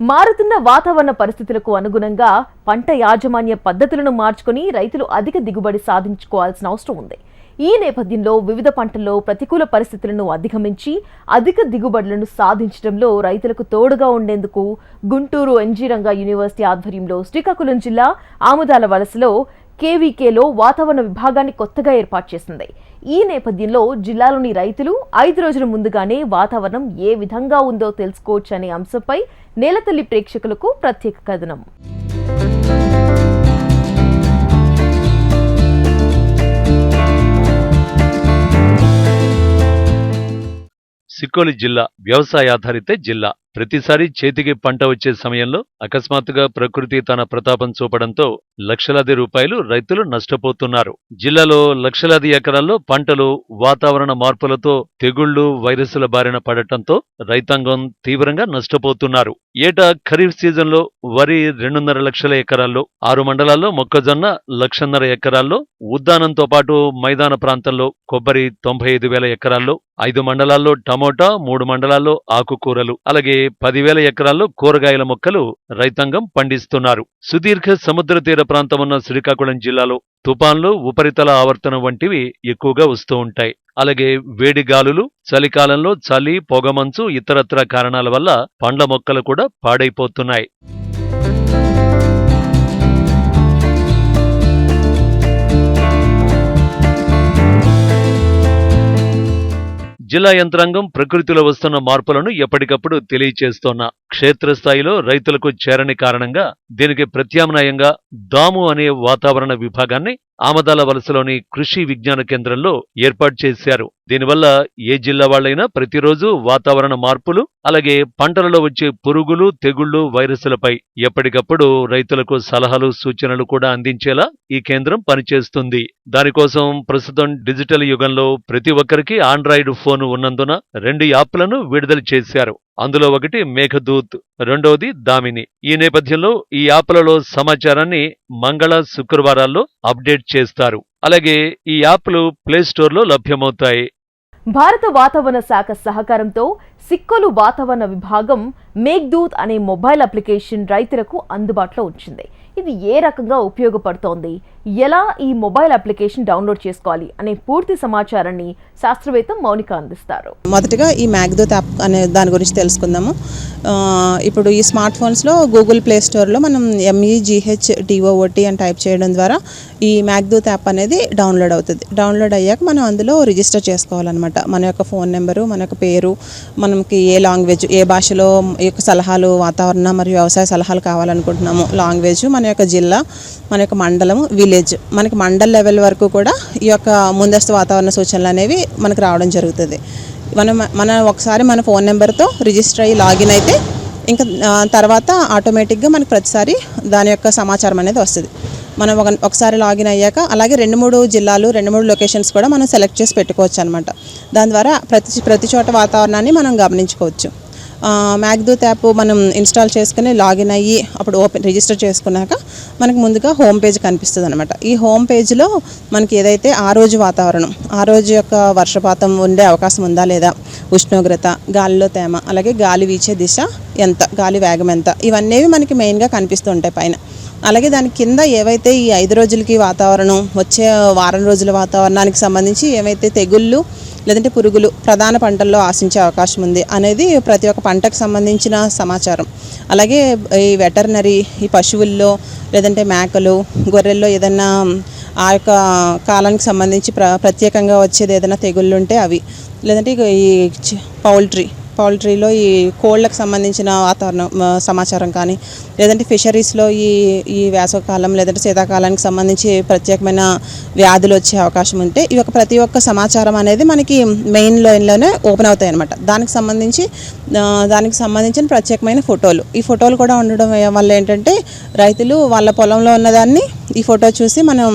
మారుతున్న వాతావరణ పరిస్థితులకు అనుగుణంగా పంట యాజమాన్య పద్ధతులను మార్చుకుని రైతులు అధిక దిగుబడి సాధించుకోవాల్సిన అవసరం ఉంది. ఈ నేపథ్యంలో వివిధ పంటల్లో ప్రతికూల పరిస్థితులను అధిగమించి అధిక దిగుబడులను సాధించడంలో రైతులకు తోడుగా ఉండేందుకు గుంటూరు ఎన్జీరంగా యూనివర్సిటీ ఆధ్వర్యంలో శ్రీకాకుళం జిల్లా ఆముదాల వలసలో కేవీకేలో వాతావరణ విభాగాన్ని కొత్తగా ఏర్పాటు చేసింది. ఈ నేపథ్యంలో జిల్లాలోని రైతులు ఐదు రోజుల ముందుగానే వాతావరణం ఏ విధంగా ఉందో తెలుసుకోవచ్చు అనే అంశంపై నేలతల్లి ప్రేక్షకులకు ప్రత్యేక కథనం. సిక్కోలి జిల్లా వ్యవసాయాధారిత జిల్లా. ప్రతిసారి చేతికి పంట వచ్చే సమయంలో అకస్మాత్తుగా ప్రకృతి తన ప్రతాపం చూపడంతో లక్షలాది రూపాయలు రైతులు నష్టపోతున్నారు. జిల్లాలో లక్షలాది ఎకరాల్లో పంటలు వాతావరణ మార్పులతో తెగుళ్ళు వైరస్ల బారిన పడటంతో రైతాంగం తీవ్రంగా నష్టపోతున్నారు. ఏటా ఖరీఫ్ సీజన్లో వరి రెండున్నర లక్షల ఎకరాల్లో ఆరు మండలాల్లో మొక్కజొన్న లక్షన్నర ఎకరాల్లో ఉద్దానంతో పాటు మైదాన ప్రాంతంలో కొబ్బరి తొంభై ఐదు వేల ఎకరాల్లో ఐదు మండలాల్లో టమోటా మూడు మండలాల్లో ఆకుకూరలు. అలాగే పదివేల ఎకరాల్లో కూరగాయల మొక్కలు రైతాంగం పండిస్తున్నారు. సుదీర్ఘ సముద్ర తీర ప్రాంతం ఉన్న శ్రీకాకుళం జిల్లాలో తుపాన్లు ఉపరితల ఆవర్తనం వంటివి ఎక్కువగా వస్తూ ఉంటాయి. అలాగే వేడి గాలులు చలికాలంలో చలి పొగమంచు ఇతరత్ర కారణాల వల్ల పండ్ల మొక్కలు కూడా పాడైపోతున్నాయి. జిల్లా యంత్రాంగం ప్రకృతిలో వస్తున్న మార్పులను ఎప్పటికప్పుడు తెలియచేస్తోన్న క్షేత్రస్థాయిలో రైతులకు చేరని కారణంగా దీనికి ప్రత్యామ్నాయంగా దాము అనే వాతావరణ విభాగాన్ని ఆమదాల వలసలోని కృషి విజ్ఞాన కేంద్రంలో ఏర్పాటు చేశారు. దీనివల్ల ఏ జిల్లా వాళ్ళైనా ప్రతిరోజు వాతావరణ మార్పులు అలాగే పంటలలో వచ్చే పురుగులు తెగుళ్ళు వైరస్లపై ఎప్పటికప్పుడు రైతులకు సలహాలు సూచనలు కూడా అందించేలా ఈ కేంద్రం పనిచేస్తుంది. దానికోసం ప్రస్తుతం డిజిటల్ యుగంలో ప్రతి ఒక్కరికి ఆండ్రాయిడ్ ఫోన్ ఉన్నందున రెండు యాప్లను విడుదల చేశారు. అందులో ఒకటి మేఘదూత్ రెండవది దామిని. ఈ నేపథ్యంలో ఈ యాప్లలో సమాచారాన్ని మంగళ శుక్రవారాల్లో అప్డేట్ చేస్తారు. అలాగే ఈ యాప్లు ప్లే స్టోర్లో లభ్యమవుతాయి. భారత వాతావరణ శాఖ సహకారంతో సిక్కులు వాతావరణ విభాగం మేఘ్దూత్ అనే మొబైల్ అప్లికేషన్ రైతులకు అందుబాటులో ఉంచింది. ఇది ఏ రకంగా ఉపయోగపడుతోంది? ఎలా ఈ మొబైల్ అప్లికేషన్ డౌన్లోడ్ చేసుకోవాలి? అనే పూర్తి సమాచారాన్ని శాస్త్రవేత్త మౌనిక అందిస్తారు. మొదటగా ఈ మ్యాగ్దూత్ యాప్ అనే దాని గురించి తెలుసుకుందాము. ఇప్పుడు ఈ స్మార్ట్ ఫోన్స్లో గూగుల్ ప్లే స్టోర్లో మనం ఎంఈజిహెచ్ డిఓఓటి అని టైప్ చేయడం ద్వారా ఈ మ్యాగ్దూత్ యాప్ అనేది డౌన్లోడ్ అవుతుంది. డౌన్లోడ్ అయ్యాక మనం అందులో రిజిస్టర్ చేసుకోవాలన్నమాట. మన యొక్క ఫోన్ నెంబరు మన యొక్క పేరు మన మనకి ఏ లాంగ్వేజ్ ఏ భాషలో ఈ యొక్క సలహాలు వాతావరణ మరియు వ్యవసాయ సలహాలు కావాలనుకుంటున్నాము లాంగ్వేజ్ మన యొక్క జిల్లా మన యొక్క మండలము విలేజ్. మనకి మండల్ లెవెల్ వరకు కూడా ఈ యొక్క ముందస్తు వాతావరణ సూచనలు అనేవి మనకు రావడం జరుగుతుంది. మనం మన ఒకసారి మన ఫోన్ నెంబర్తో రిజిస్టర్ అయ్యి లాగిన్ అయితే ఇంకా తర్వాత ఆటోమేటిక్గా మనకు ప్రతిసారి దాని యొక్క సమాచారం అనేది వస్తుంది. మనం ఒక ఒకసారి లాగిన్ అయ్యాక అలాగే రెండు మూడు జిల్లాలు రెండు మూడు లొకేషన్స్ కూడా మనం సెలెక్ట్ చేసి పెట్టుకోవచ్చు అనమాట దాని ద్వారా ప్రతి ప్రతి చోట వాతావరణాన్ని మనం గమనించుకోవచ్చు. మ్యాగ్దూత్ యాప్ మనం ఇన్స్టాల్ చేసుకుని లాగిన్ అయ్యి అప్పుడు ఓపెన్ రిజిస్టర్ చేసుకున్నాక మనకు ముందుగా హోమ్ పేజ్ కనిపిస్తుంది అనమాట ఈ హోమ్ పేజ్లో మనకి ఏదైతే ఆ రోజు వాతావరణం ఆ రోజు యొక్క వర్షపాతం ఉండే అవకాశం ఉందా లేదా ఉష్ణోగ్రత గాలిలో తేమ అలాగే గాలి వీచే దిశ ఎంత గాలి వేగం ఎంత ఇవన్నీ మనకి మెయిన్గా కనిపిస్తూ ఉంటాయి పైన. అలాగే దాని కింద ఏవైతే ఈ ఐదు రోజులకి వాతావరణం వచ్చే వారం రోజుల వాతావరణానికి సంబంధించి ఏవైతే తెగుళ్ళు లేదంటే పురుగులు ప్రధాన పంటల్లో ఆశించే అవకాశం ఉంది అనేది ప్రతి ఒక్క పంటకు సంబంధించిన సమాచారం. అలాగే ఈ వెటర్నరీ ఈ పశువుల్లో లేదంటే మేకలు గొర్రెల్లో ఏదైనా ఆ యొక్క కాలానికి సంబంధించి ప్ర ప్రత్యేకంగా వచ్చేది ఏదైనా తెగుళ్ళు ఉంటే అవి. లేదంటే ఈ పౌల్ట్రీ పౌల్ట్రీలో ఈ కోళ్ళకు సంబంధించిన వాతావరణం సమాచారం కానీ లేదంటే ఫిషరీస్లో ఈ ఈ వేసవకాలం లేదంటే శీతాకాలానికి సంబంధించి ప్రత్యేకమైన వ్యాధులు వచ్చే అవకాశం ఉంటే ఈ యొక్క ప్రతి ఒక్క సమాచారం అనేది మనకి మెయిన్ లైన్లోనే ఓపెన్ అవుతాయి అనమాట దానికి సంబంధించి దానికి సంబంధించిన ప్రత్యేకమైన ఫోటోలు. ఈ ఫోటోలు కూడా ఉండడం వల్ల ఏంటంటే రైతులు వాళ్ళ పొలంలో ఉన్నదాన్ని ఈ ఫోటో చూసి మనం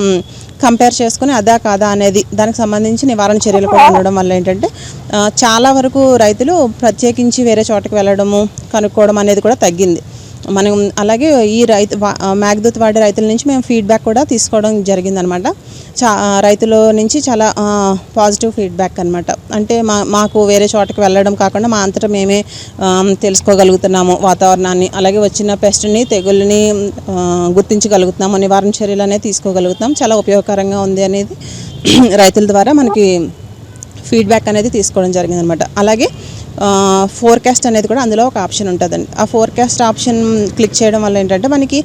కంపేర్ చేసుకుని అదా కాదా అనేది దానికి సంబంధించి నివారణ చర్యలు కూడా ఉండడం వల్ల ఏంటంటే చాలా వరకు రైతులు ప్రత్యేకించి వేరే చోటకి వెళ్ళడము కనుక్కోవడం అనేది కూడా తగ్గింది. మనం అలాగే ఈ రైతు వా- మేఘదూత్ వాడే రైతుల నుంచి మేము ఫీడ్బ్యాక్ కూడా తీసుకోవడం జరిగిందనమాట. చా రైతుల నుంచి చాలా పాజిటివ్ ఫీడ్బ్యాక్ అనమాట అంటే మా మాకు వేరే చోటకి వెళ్ళడం కాకుండా మా అంతటా మేమే తెలుసుకోగలుగుతున్నాము వాతావరణాన్ని. అలాగే వచ్చిన పెస్ట్ని తెగుళ్ళని గుర్తించగలుగుతున్నాము నివారణ చర్యలు అనేది తీసుకోగలుగుతున్నాం. చాలా ఉపయోగకరంగా ఉంది అనేది రైతుల ద్వారా మనకి ఫీడ్బ్యాక్ అనేది తీసుకోవడం జరిగింది అనమాట అలాగే ఫోర్కాస్ట్ అనేది కూడా అందులో ఒక ఆప్షన్ ఉంటుందండి. ఆ ఫోర్కాస్ట్ ఆప్షన్ క్లిక్ చేయడం వల్ల ఏంటంటే మనకి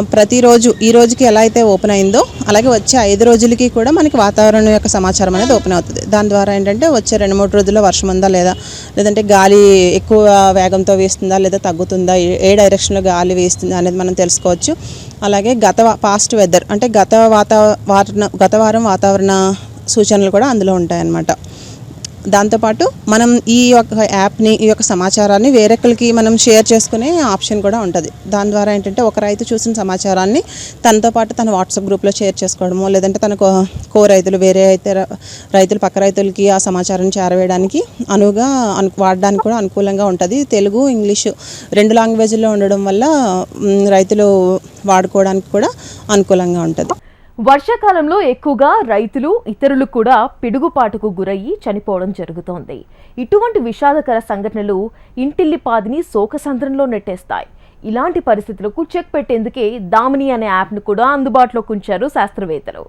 ప్రతిరోజు ఈ రోజుకి ఎలా అయితే ఓపెన్ అయిందో అలాగే వచ్చే ఐదు రోజులకి కూడా మనకి వాతావరణం యొక్క సమాచారం అనేది ఓపెన్ అవుతుంది. దాని ద్వారా ఏంటంటే వచ్చే రెండు మూడు రోజుల్లో వర్షం ఉందా లేదా లేదంటే గాలి ఎక్కువ వేగంతో వేస్తుందా లేదా తగ్గుతుందా ఏ- ఏ డైరెక్షన్లో గాలి వేస్తుందా అనేది మనం తెలుసుకోవచ్చు. అలాగే గత పాస్ట్ వెదర్ అంటే గత వాతావరణ గత వారం వాతావరణ సూచనలు కూడా అందులో ఉంటాయన్నమాట. దాంతోపాటు మనం ఈ యొక్క యాప్ని ఈ యొక్క సమాచారాన్ని వేరొకరికి మనం షేర్ చేసుకునే ఆప్షన్ కూడా ఉంటుంది. దాని ద్వారా ఏంటంటే ఒక రైతు చూసిన సమాచారాన్ని తనతో పాటు తన వాట్సాప్ గ్రూప్లో షేర్ చేసుకోవడము లేదంటే తన కో కో రైతులు వేరే అయితే రైతులు పక్క రైతులకి ఆ సమాచారాన్ని చేరవేయడానికి అనువుగా అను వాడడానికి కూడా అనుకూలంగా ఉంటుంది. తెలుగు ఇంగ్లీషు రెండు లాంగ్వేజ్లో ఉండడం వల్ల రైతులు వాడుకోవడానికి కూడా అనుకూలంగా ఉంటుంది. వర్షాకాలంలో ఎక్కువగా రైతులు ఇతరులు కూడా పిడుగుపాటుకు గురయ్యి చనిపోవడం జరుగుతోంది. ఇటువంటి విషాదకర సంఘటనలు ఇంటిల్లిపాదిని శోకసంద్రంలో నెట్టేస్తాయి. ఇలాంటి పరిస్థితులకు చెక్ పెట్టేందుకే దామిని అనే యాప్ను కూడా అందుబాటులోకి ఉంచారు శాస్త్రవేత్తలు.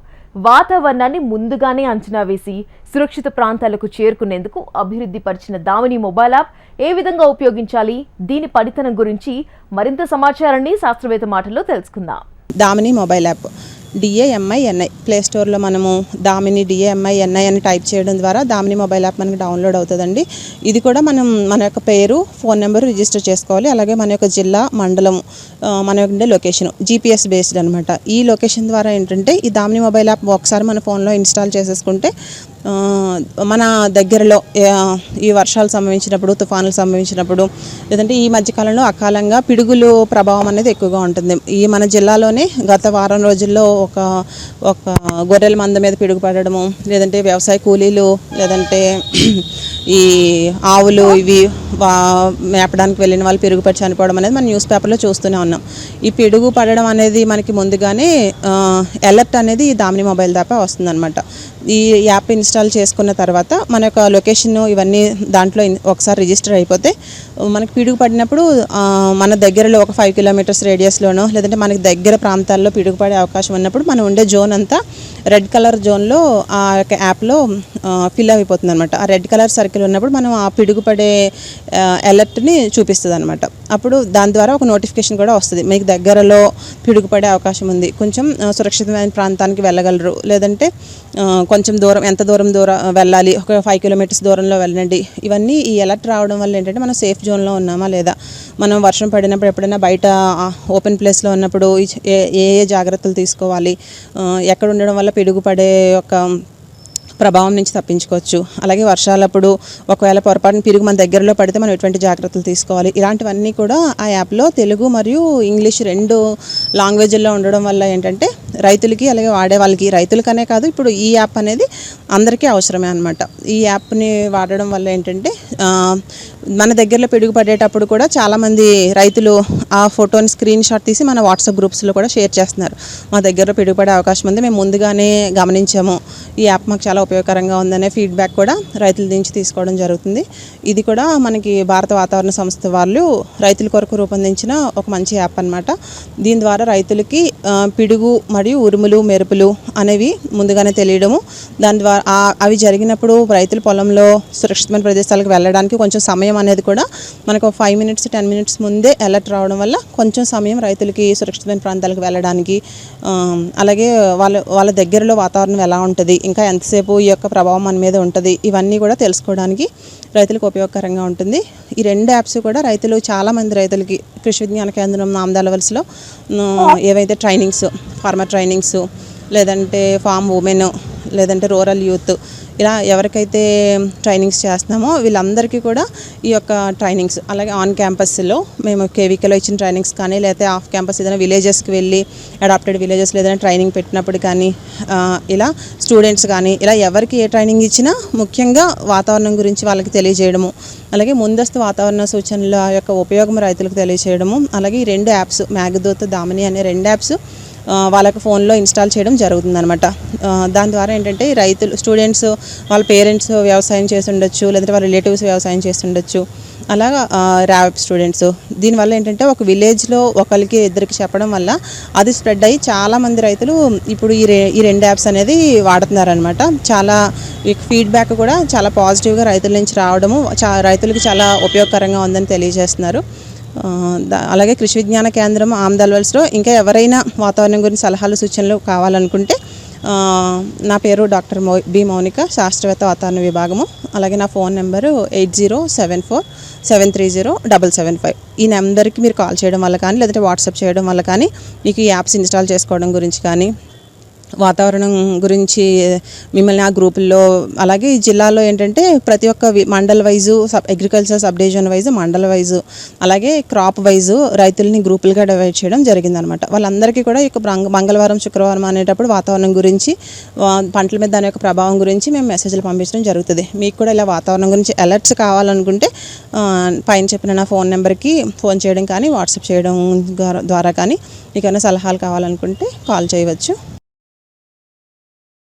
వాతావరణాన్ని ముందుగానే అంచనా వేసి సురక్షిత ప్రాంతాలకు చేరుకునేందుకు అభివృద్ధి పరిచిన దామిని మొబైల్ యాప్ ఏ విధంగా ఉపయోగించాలి? దీని పనితనం గురించి మరింత సమాచారాన్ని శాస్త్రవేత్త మాటల్లో తెలుసుకుందాం. Damini mobile app. D A M I N I play స్టోర్లో మనము Damini D A M I N I అని టైప్ చేయడం ద్వారా దామిని మొబైల్ యాప్ మనకి డౌన్లోడ్ అవుతుందండి. ఇది కూడా మనం మన యొక్క పేరు ఫోన్ నెంబర్ రిజిస్టర్ చేసుకోవాలి. అలాగే మన యొక్క జిల్లా మండలం మన యొక్క ఉండే లొకేషన్ జీపీఎస్ బేస్డ్ అనమాట ఈ లొకేషన్ ద్వారా ఏంటంటే ఈ దామిని మొబైల్ యాప్ ఒకసారి మన ఫోన్లో ఇన్స్టాల్ చేసేసుకుంటే మన దగ్గరలో ఈ వర్షాలు సంభవించినప్పుడు తుఫానులు సంభవించినప్పుడు లేదంటే ఈ మధ్యకాలంలో అకాలంగా పిడుగులు ప్రభావం అనేది ఎక్కువగా ఉంటుంది. ఈ మన జిల్లాలోనే గత వారం రోజుల్లో ఒక ఒక గొర్రెల మంద మీద పిడుగు పడడము లేదంటే వ్యవసాయ కూలీలు లేదంటే ఈ ఆవులు ఇవి వా- మేపడానికి వెళ్ళిన వాళ్ళు పిడుగు పడి చనిపోవడం అనేది మనం న్యూస్ పేపర్లో చూస్తూనే ఉన్నాం. ఈ పిడుగు పడడం అనేది మనకి ముందుగానే అలర్ట్ అనేది ఈ దామిని మొబైల్ దాపా వస్తుందన్నమాట. ఈ యాప్ ఇన్స్టాల్ చేసుకున్న తర్వాత మన యొక్క లొకేషన్ ఇవన్నీ దాంట్లో ఒకసారి రిజిస్టర్ అయిపోతే మనకి పిడుగు పడినప్పుడు మన దగ్గరలో ఒక ఫైవ్ కిలోమీటర్స్ రేడియస్లోనో లేదంటే మనకి దగ్గర ప్రాంతాల్లో పిడుగు పడే అవకాశం ఉన్నప్పుడు మనం ఉండే జోన్ అంతా రెడ్ కలర్ జోన్లో ఆ యొక్క యాప్లో ఫిల్ అయిపోతుంది అనమాట ఆ రెడ్ కలర్ సర్కిల్ ఉన్నప్పుడు మనం ఆ పిడుగు పడే అలర్ట్ని చూపిస్తుంది అనమాట అప్పుడు దాని ద్వారా ఒక నోటిఫికేషన్ కూడా వస్తుంది. మీకు దగ్గరలో పిడుగు పడే అవకాశం ఉంది. కొంచెం సురక్షితమైన ప్రాంతానికి వెళ్ళగలరు. లేదంటే కొంచెం దూరం ఎంత దూరం దూరం వెళ్ళాలి. ఒక ఫైవ్ కిలోమీటర్స్ దూరంలో వెళ్ళండి. ఇవన్నీ ఈ అలర్ట్ రావడం వల్ల ఏంటంటే మనం సేఫ్ జోన్లో ఉన్నామా లేదా? మనం వర్షం పడినప్పుడు ఎప్పుడైనా బయట ఓపెన్ ప్లేస్లో ఉన్నప్పుడు ఏ ఏ ఏ జాగ్రత్తలు తీసుకోవాలి? ఎక్కడ ఉండడం వల్ల పిడుగు పడే ఒక ప్రభావం నుంచి తప్పించుకోవచ్చు. అలాగే వర్షాలప్పుడు ఒకవేళ పొరపాటున పిరుగు మన దగ్గరలో పడితే మనం ఎటువంటి జాగ్రత్తలు తీసుకోవాలి. ఇలాంటివన్నీ కూడా ఆ యాప్లో తెలుగు మరియు ఇంగ్లీష్ రెండు లాంగ్వేజ్ల్లో ఉండడం వల్ల ఏంటంటే రైతులకి అలాగే వాడే వాళ్ళకి రైతులకనే కాదు ఇప్పుడు ఈ యాప్ అనేది అందరికీ అవసరమే అనమాట ఈ యాప్ని వాడడం వల్ల ఏంటంటే మన దగ్గరలో పిడుగు పడేటప్పుడు కూడా చాలామంది రైతులు ఆ ఫోటోని స్క్రీన్ షాట్ తీసి మన వాట్సాప్ గ్రూప్స్లో కూడా షేర్ చేస్తున్నారు. మా దగ్గర పిడుగుపడే అవకాశం ఉంది. మేము ముందుగానే గమనించాము. ఈ యాప్ మాకు చాలా ఉపయోగకరంగా ఉందనే ఫీడ్బ్యాక్ కూడా రైతుల నుంచి తీసుకోవడం జరుగుతుంది. ఇది కూడా మనకి భారత వాతావరణ సంస్థ వాళ్ళు రైతుల కొరకు రూపొందించిన ఒక మంచి యాప్ అన్నమాట. దీని ద్వారా రైతులకి పిడుగు మరియు ఉరుములు మెరుపులు అనేవి ముందుగానే తెలియడము. దాని ద్వారా అవి జరిగినప్పుడు రైతుల పొలంలో సురక్షితమైన ప్రదేశాలకు వెళ్ళడానికి కొంచెం సమయం అనేది కూడా మనకు ఫైవ్ మినిట్స్ టెన్ మినిట్స్ ముందే అలర్ట్ రావడం వల్ల కొంచెం సమయం రైతులకి సురక్షితమైన ప్రాంతాలకు వెళ్ళడానికి అలాగే వాళ్ళ వాళ్ళ దగ్గరలో వాతావరణం ఎలా ఉంటుంది ఇంకా ఎంతసేపు ఈ యొక్క ప్రభావం మన మీద ఉంటుంది ఇవన్నీ కూడా తెలుసుకోవడానికి రైతులకు ఉపయోగకరంగా ఉంటుంది. ఈ రెండు యాప్స్ కూడా రైతులు చాలామంది రైతులకి కృషి విజ్ఞాన కేంద్రం నామదాల వలసలో ఏవైతే ట్రైనింగ్స్ ఫార్మర్ ట్రైనింగ్స్ లేదంటే ఫామ్ ఉమెన్ లేదంటే రూరల్ యూత్ ఇలా ఎవరికైతే ట్రైనింగ్స్ చేస్తున్నామో వీళ్ళందరికీ కూడా ఈ యొక్క ట్రైనింగ్స్ అలాగే ఆన్ క్యాంపస్లో మేము కేవీకేలో ఇచ్చిన ట్రైనింగ్స్ కానీ లేకపోతే ఆఫ్ క్యాంపస్ ఏదైనా విలేజెస్కి వెళ్ళి అడాప్టెడ్ విలేజెస్లో ఏదైనా ట్రైనింగ్ పెట్టినప్పుడు కానీ ఇలా స్టూడెంట్స్ కానీ ఇలా ఎవరికి ఏ ట్రైనింగ్ ఇచ్చినా ముఖ్యంగా వాతావరణం గురించి వాళ్ళకి తెలియజేయడము అలాగే ముందస్తు వాతావరణ సూచనల యొక్క ఉపయోగం రైతులకు తెలియజేయడము అలాగే ఈ రెండు యాప్స్ మ్యాగ్దూత్ దామిని అనే రెండు యాప్స్ వాళ్ళకి ఫోన్లో ఇన్స్టాల్ చేయడం జరుగుతుందనమాట దాని ద్వారా ఏంటంటే రైతులు స్టూడెంట్స్ వాళ్ళ పేరెంట్స్ వ్యవసాయం చేసి ఉండొచ్చు లేదంటే వాళ్ళ రిలేటివ్స్ వ్యవసాయం చేసి ఉండొచ్చు అలాగా ర్యాప్ స్టూడెంట్స్. దీనివల్ల ఏంటంటే ఒక విలేజ్లో ఒకరికి ఇద్దరికి చెప్పడం వల్ల అది స్ప్రెడ్ అయ్యి చాలామంది రైతులు ఇప్పుడు ఈ రే ఈ రెండు యాప్స్ అనేది వాడుతున్నారనమాట చాలా ఫీడ్బ్యాక్ కూడా చాలా పాజిటివ్గా రైతుల నుంచి రావడము చా రైతులకి చాలా ఉపయోగకరంగా ఉందని తెలియజేస్తున్నారు. అలాగే కృషి విజ్ఞాన కేంద్రం ఆమ్దల్వల్స్లో ఇంకా ఎవరైనా వాతావరణం గురించి సలహాలు సూచనలు కావాలనుకుంటే నా పేరు డాక్టర్ మౌ బి మౌనిక శాస్త్రవేత్త వాతావరణ విభాగము. అలాగే నా phone number eight zero seven four seven three zero double seven five. ఈ నెంబర్కి మీరు కాల్ చేయడం వల్ల కానీ లేదంటే వాట్సాప్ చేయడం వల్ల కానీ మీకు ఈ యాప్స్ ఇన్స్టాల్ చేసుకోవడం గురించి కానీ వాతావరణం గురించి మిమ్మల్ని ఆ గ్రూపుల్లో అలాగే ఈ జిల్లాలో ఏంటంటే ప్రతి ఒక్క వి- mandal wise sub agriculture sub division wise మండల వైజు అలాగే క్రాప్ వైజు రైతుల్ని గ్రూపులుగా డివైడ్ చేయడం జరిగిందనమాట వాళ్ళందరికీ కూడా ఈ మంగళవారం శుక్రవారం అనేటప్పుడు వాతావరణం గురించి వా- పంటల మీద దాని యొక్క ప్రభావం గురించి మేము మెసేజ్లు పంపించడం జరుగుతుంది. మీకు కూడా ఇలా వాతావరణం గురించి అలర్ట్స్ కావాలనుకుంటే పైన చెప్పిన నా ఫోన్ నెంబర్కి ఫోన్ చేయడం కానీ వాట్సాప్ చేయడం ద్వారా- ద్వారా కానీ మీకు సలహాలు కావాలనుకుంటే కాల్ చేయవచ్చు.